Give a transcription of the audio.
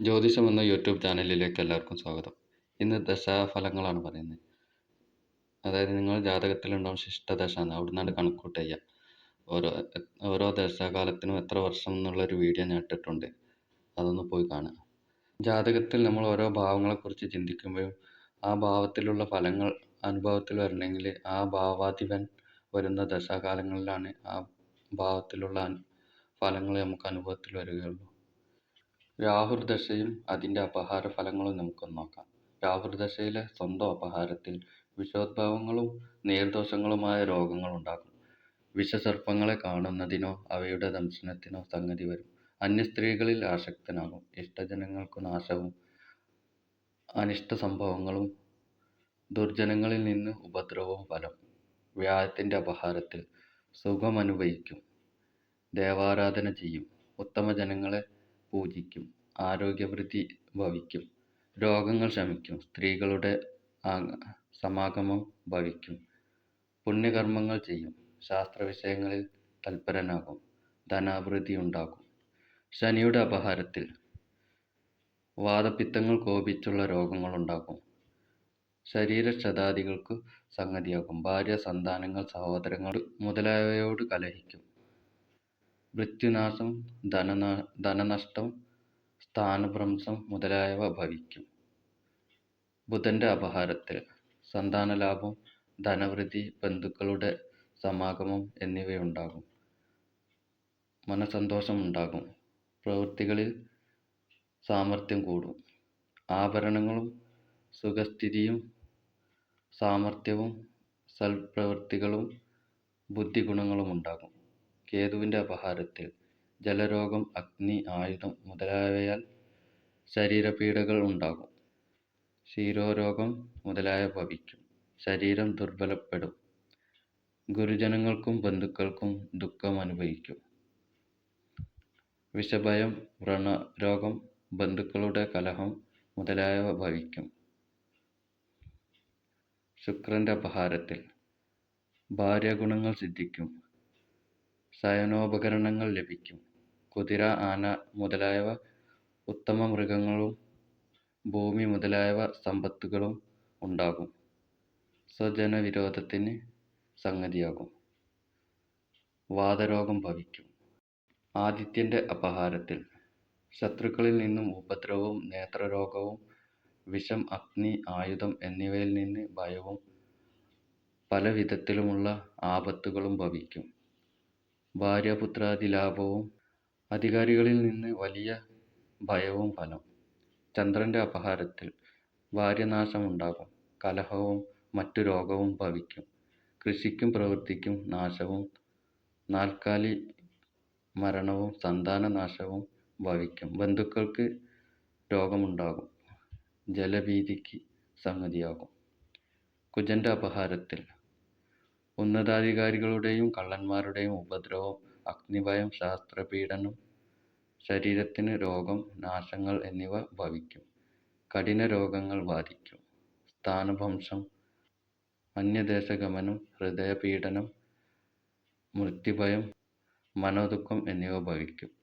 ജ്യോതിഷം എന്ന യൂട്യൂബ് ചാനലിലേക്ക് എല്ലാവർക്കും സ്വാഗതം. ഇന്ന് ദശാഫലങ്ങളാണ് പറയുന്നത്. അതായത് നിങ്ങൾ ജാതകത്തിലുണ്ടാവും ശിഷ്ടദശ എന്ന് അവിടെ നിന്നാണ് കണക്കൂട്ട് ചെയ്യുക. ഓരോ ഓരോ ദശാകാലത്തിനും എത്ര വർഷം എന്നുള്ളൊരു വീഡിയോ ഞാൻ ഇട്ടിട്ടുണ്ട്. അതൊന്ന് പോയി കാണുക. ജാതകത്തിൽ നമ്മൾ ഓരോ ഭാവങ്ങളെക്കുറിച്ച് ചിന്തിക്കുമ്പോഴും ആ ഭാവത്തിലുള്ള ഫലങ്ങൾ അനുഭവത്തിൽ വരണമെങ്കിൽ ആ ഭാവാധിപൻ വരുന്ന ദശാകാലങ്ങളിലാണ് ആ ഭാവത്തിലുള്ള ഫലങ്ങൾ നമുക്ക് അനുഭവത്തിൽ വരികയുള്ളൂ. രാഹുർദശയും അതിന്റെ അപഹാര ഫലങ്ങളും നമുക്കൊന്ന് നോക്കാം. രാഹുർദശയിലെ സ്വന്തം അപഹാരത്തിൽ വിഷോദ്ഭവങ്ങളും നീർദോഷങ്ങളുമായ രോഗങ്ങളുണ്ടാകും വിഷസർപ്പങ്ങളെ കാണുന്നതിനോ അവയുടെ ദംശനത്തിനോ സംഗതി വരും. അന്യ അന്യസ്ത്രീകളിൽ ആസക്തനാകും. ഇഷ്ടജനങ്ങൾക്കു നാശവും അനിഷ്ട സംഭവങ്ങളും ദുർജനങ്ങളിൽ നിന്ന് ഉപദ്രവവും ഫലം വ്യാഴത്തിന്റെ അപഹാരത്തിൽ സുഖമനുഭവിക്കും. ദേവാരാധന ചെയ്യും. ഉത്തമ ജനങ്ങളെ പൂജിക്കും. ആരോഗ്യവൃദ്ധി ഭവിക്കും. രോഗങ്ങൾ ശമിക്കും. സ്ത്രീകളുടെ സമാഗമം ഭവിക്കും. പുണ്യകർമ്മങ്ങൾ ചെയ്യും. ശാസ്ത്രവിഷയങ്ങളിൽ തൽപരനാകും. ധനാഭിവൃദ്ധി ഉണ്ടാകും. ശനിയുടെ അപഹാരത്തിൽ വാതപിത്തങ്ങൾ കോപിച്ചുള്ള രോഗങ്ങളുണ്ടാകും ശരീരക്ഷതാദികൾക്കു സംഗതിയാകും. ഭാര്യ സന്താനങ്ങൾ സഹോദരങ്ങൾ മുതലായവയോട് കലഹിക്കും. മൃത്യുനാശം ധനനാ ധനനഷ്ടം സ്ഥാനഭ്രംശം മുതലായവ ഭവിക്കും. ബുധന്റെ അപഹാരത്തിൽ സന്താനലാഭം ധനവൃദ്ധി ബന്ധുക്കളുടെ സമാഗമം എന്നിവയുണ്ടാകും. മനസ്സന്തോഷമുണ്ടാകും പ്രവൃത്തികളിൽ സാമർഥ്യം കൂടും. ആഭരണങ്ങളും സുഖസ്ഥിതിയും സാമർഥ്യവും സൽപ്രവൃത്തികളും ബുദ്ധിഗുണങ്ങളും ഉണ്ടാകും. കേതുവിന്റെ അപഹാരത്തിൽ ജലരോഗം അഗ്നി ആയുധം മുതലായവയാൽ ശരീരപീഡകൾ ഉണ്ടാകും. ശിരോരോഗം മുതലായ ഭവിക്കും. ശരീരം ദുർബലപ്പെടും. ഗുരുജനങ്ങൾക്കും ബന്ധുക്കൾക്കും ദുഃഖം അനുഭവിക്കും. വിഷഭയം വ്രണരോഗം ബന്ധുക്കളുടെ കലഹം മുതലായവ ഭവിക്കും. ശുക്രന്റെ അപഹാരത്തിൽ ഭാര്യാഗുണങ്ങൾ സിദ്ധിക്കും. ശയനോപകരണങ്ങൾ ലഭിക്കും. കുതിര ആന മുതലായവ ഉത്തമ മൃഗങ്ങളും ഭൂമി മുതലായവ സമ്പത്തുകളും ഉണ്ടാകും. സ്വജനവിരോധത്തിന് സംഗതിയാകും. വാതരോഗം ഭവിക്കും. ആദിത്യന്റെ അപഹാരത്തിൽ ശത്രുക്കളിൽ നിന്നും ഉപദ്രവവും നേത്രരോഗവും വിഷം അഗ്നി ആയുധം എന്നിവയിൽ നിന്ന് ഭയവും പല വിധത്തിലുമുള്ള ആപത്തുകളും ഭവിക്കും. ഭാര്യാപുത്രാദിലാഭവും അധികാരികളിൽ നിന്ന് വലിയ ഭയവും ഫലം. ചന്ദ്രന്റെ അപഹാരത്തിൽ ഭാര്യനാശമുണ്ടാകും. കലഹവും മറ്റു രോഗവും ഭവിക്കും. കൃഷിക്കും പ്രവൃത്തിക്കും നാശവും നാൽക്കാലി മരണവും സന്താന നാശവും ഭവിക്കും. ബന്ധുക്കൾക്ക് രോഗമുണ്ടാകും. ജലഭീതിക്ക് സംഗതിയാകും. കുജന്റെ അപഹാരത്തിൽ ഉന്നതാധികാരികളുടെയും കള്ളന്മാരുടെയും ഉപദ്രവം അഗ്നിഭയം ശാസ്ത്രപീഡനം ശരീരത്തിന് രോഗം നാശങ്ങൾ എന്നിവ ഭവിക്കും. കഠിന രോഗങ്ങൾ ബാധിക്കും. സ്ഥാനഭ്രംശം അന്യദേശഗമനം ഹൃദയപീഡനം മൃത്യുഭയം മനോദുഃഖം എന്നിവ ഭവിക്കും.